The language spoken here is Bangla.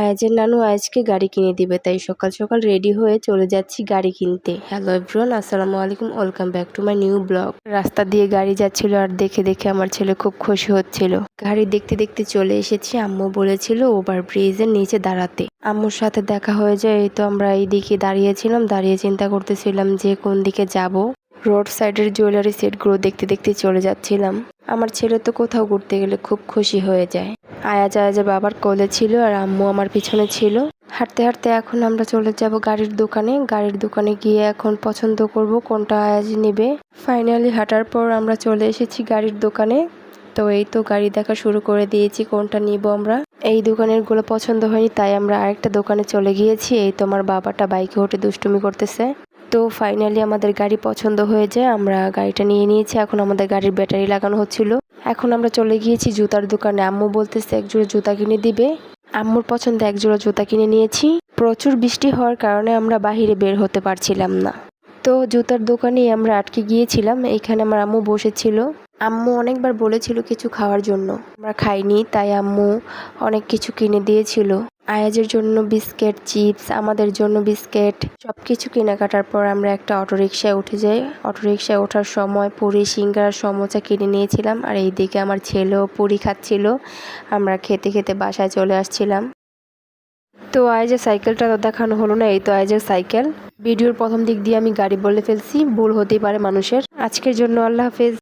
আয়াজের নানু আয়াজকে গাড়ি কিনে দিবে, তাই সকাল সকাল রেডি হয়ে চলে যাচ্ছি গাড়ি কিনতে। হ্যালো এভরিওয়ান আসসালামু আলাইকুম welcome back to my new blog রাস্তা দিয়ে গাড়ি যাচ্ছিল আর দেখে দেখে আমার ছেলে খুব খুশি হচ্ছিল। গাড়ি দেখতে দেখতে চলে এসেছি, আম্মু বলেছিল ওভার ব্রিজের নিচে দাঁড়াতে। আম্মুর সাথে দেখা হয়ে যায়, এই তো আমরা এই দিকে দাঁড়িয়েছিলাম, দাঁড়িয়ে চিন্তা করতেছিলাম যে কোন দিকে যাব। রোড সাইডের জুয়েলারি সেটগুলো দেখতে দেখতে চলে যাচ্ছিলাম। আমার ছেলে তো কোথাও ঘুরতে গেলে খুব খুশি হয়ে যায়। আয়াজ আয়াজের বাবার কোলে ছিল আর আম্মু আমার পিছনে ছিল। হাঁটতে হাঁটতে এখন আমরা চলে যাব গাড়ির দোকানে। গাড়ির দোকানে গিয়ে এখন পছন্দ করব কোনটা আয়াজ নেবে। ফাইনালি হাঁটার পর আমরা চলে এসেছি গাড়ির দোকানে। তো এই তো গাড়ি দেখা শুরু করে দিয়েছি, কোনটা নিব আমরা। এই দোকানেরগুলো পছন্দ হয়নি, তাই আমরা আরেকটা দোকানে চলে গিয়েছি। এই তো আমার বাবাটা বাইকে উঠে দুষ্টুমি করতেছে। তো ফাইনালি আমাদের গাড়ি পছন্দ হয়ে যায়, আমরা গাড়িটা নিয়ে নিয়েছি। এখন আমাদের গাড়ির ব্যাটারি লাগানো হচ্ছিল। এখন আমরা চলে গিয়েছি জুতার দোকানে। আম্মু বলতেছে, এক জোড়া জুতা কিনে দিবে। আম্মুর পছন্দে এক জোড়া জুতা কিনে নিয়েছি। প্রচুর বৃষ্টি হওয়ার কারণে আমরা বাহিরে বের হতে পারছিলাম না। তো জুতার দোকানেই আমরা আটকে গিয়েছিলাম। এখানে আমার আম্মু বসেছিল। আম্মু অনেকবার বলেছিল কিছু খাওয়ার জন্য। আমরা খাইনি, তাই আম্মু অনেক কিছু কিনে দিয়েছিল। আয়াজের জন্য বিস্কিট, চিপস, আমাদের জন্য বিস্কিট। সব কিছু কেনাকাটার পর আমরা একটা অটোরিকশায় উঠে যাই। অটোরিকশায় ওঠার সময় পুরি, সিঙ্গার, সমোসা কিনে নিয়েছিলাম আর এইদিকে আমার ছেলেও পুরি খাচ্ছিল। আমরা খেতে খেতে বাসায় চলে আসছিলাম। তো আয়াজের সাইকেলটা তো দেখানো হলো না, এই তো আয়াজের সাইকেল। ভিডিওর প্রথম দিক দিয়ে আমি গাড়ি বলে ফেলছি, ভুল হতেই পারে মানুষের। আজকের জন্য আল্লাহ হাফেজ।